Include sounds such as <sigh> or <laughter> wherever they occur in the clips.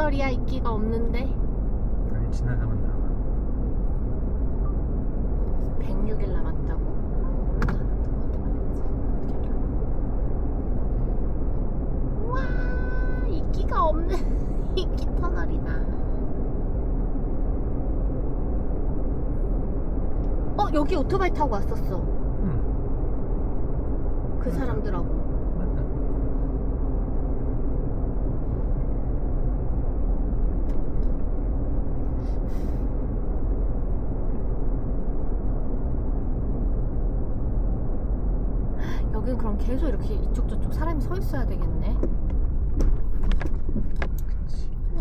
터널이야 인기가 없는데? 아니 지나가면 나와. 106일 남았다고? 우와 인기가 없는 <laughs> 인기 터널이다. 어 여기 오토바이 타고 왔었어. 응. 그 사람들하고 맞아 여긴 그럼 계속 이렇게 이쪽 저쪽 사람이 서 있어야 되겠네.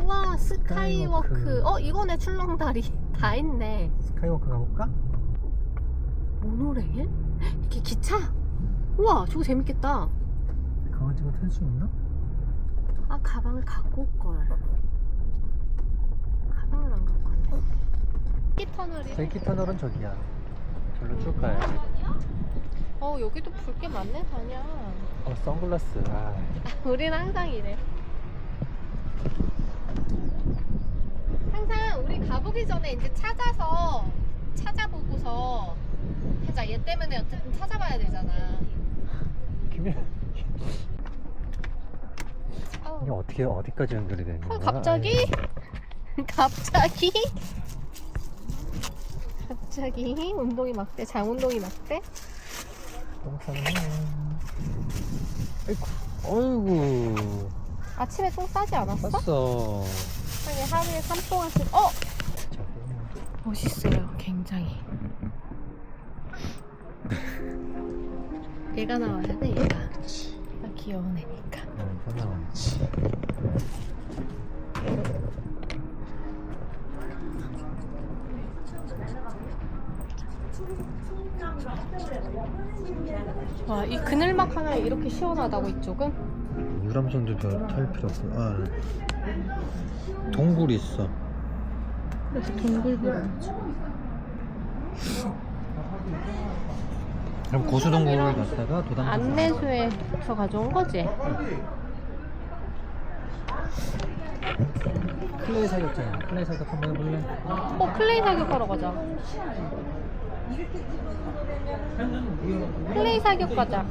우와 스카이워크. 스카이워크. 어 이거네 출렁다리. <laughs> 다 있네. 스카이워크 가볼까? 모노레일? 이게 기차? 우와 저거 재밌겠다. 강아지가 탈수 있나? 아 가방을 갖고 올걸. 가방을 안 갖고 왔네. 이 터널이 제이키 터널은 저기야. 절로 쭉 가야지 어 여기도 볼 게 많네 다냐 어 선글라스 아 <laughs> 우리는 항상 이래 항상 우리 가보기 전에 이제 찾아서 찾아보고서 하자 얘 때문에 어쨌든 찾아봐야 되잖아 김일 아우. 이게 어떻게 어디까지 연결이 되는 거야? 어, 갑자기? <laughs> 갑자기? 갑자기 운동이 막대 장 운동이 막대? 똥 싸네. 아이고. 어이구 아침에 똥 싸지 않았어? 쌌어. 아니 하루에 3동안씩 어! 멋있어요 굉장히. 얘가 나와야 돼 얘가. 나 귀여운 애니까. 어, 이거 나와야지 와 이 그늘막 하나 이렇게 시원하다고 이쪽은? 유람선도 별탈 필요 없고 아 동굴이 있어. 그래서 동굴들은 그럼 고수동굴을 갔다가 도담 안내소에서 가져온 거지? 클레이 사격장이야 클레이 사격 한번 해볼래? 어 클레이 사격하러 가자 클레이 사격 가자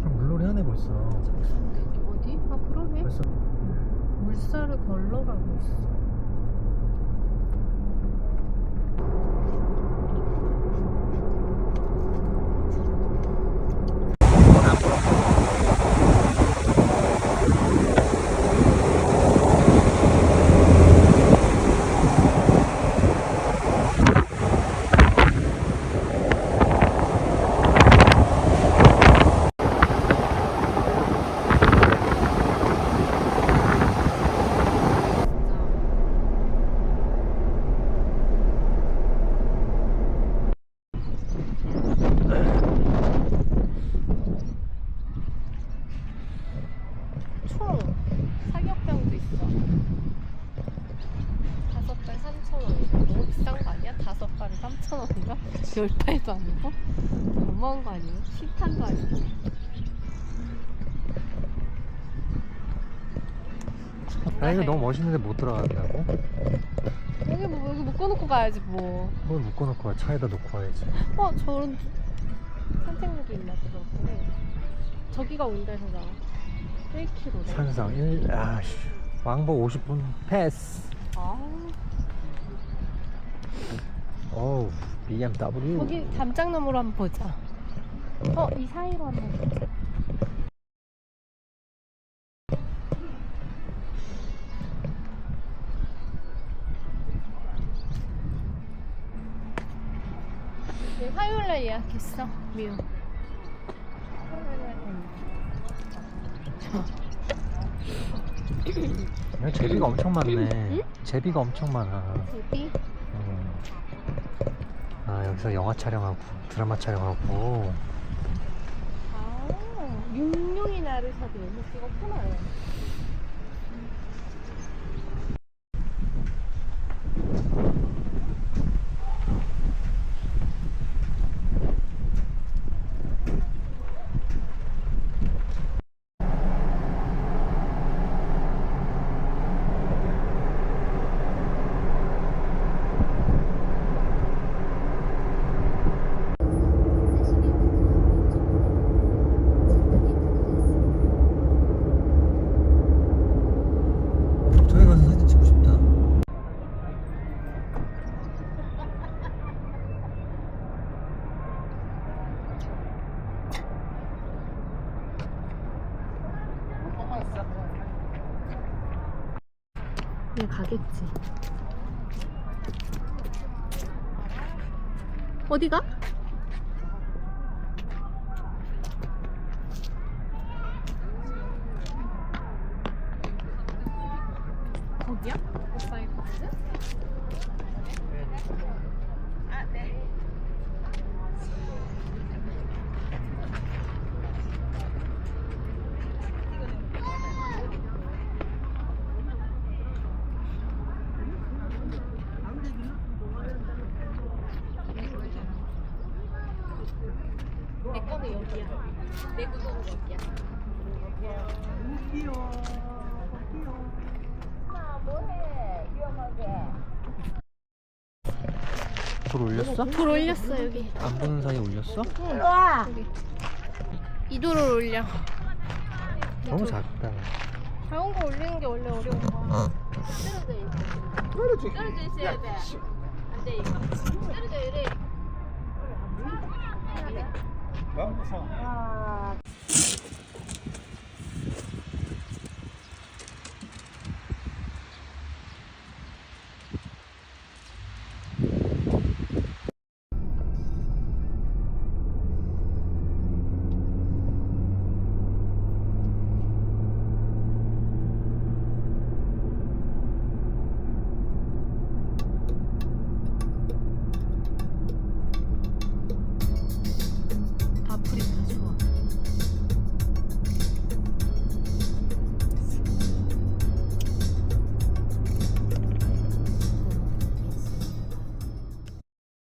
그럼 물놀이 하네 벌써 어디? 아 그러네 벌써 물살을 걸러가고 있어 15발에 3,000원인가? 10발도 아니고? 너무한 거 아니에요? 식탄도 아니고 아 이거 너무 멋있는데 못 들어간다고? 여기 뭐 여기 묶어놓고 가야지 뭐 그걸 묶어놓고 와, 차에다 놓고 가야지 <laughs> 어? 저런 산책로도 있나 보다 근데 저기가 온대서가 1km래 산상 1... 아씨 왕복 50분 패스 아우. 어우 BMW 거기 담장나무로 한번 보자. 어, 이 사이로 한번 보자. 네, 화요일날 예약했어, 미우. 여기 제비가 엄청 많네 응? 제비가 엄청 많아 제비? 음. 아 여기서 영화 촬영하고 드라마 촬영하고 아, 육룡이 나를 사도 너무 찍었구나. 저기 가서 사진 찍고 싶다 얘 가겠지. 어디가? 거기야? 오빠의 코스? 아, 네. 불 올렸어? 불 올렸어 여기. 안 보는 사이에 올렸어? 여기. 이도를 올려. 너무 작다 작은 거 올리는 게 원래 어려운 거야. 떨어져 있어. 떨어져 있어야 돼. 안 돼, 이거. 떨어져 이래. か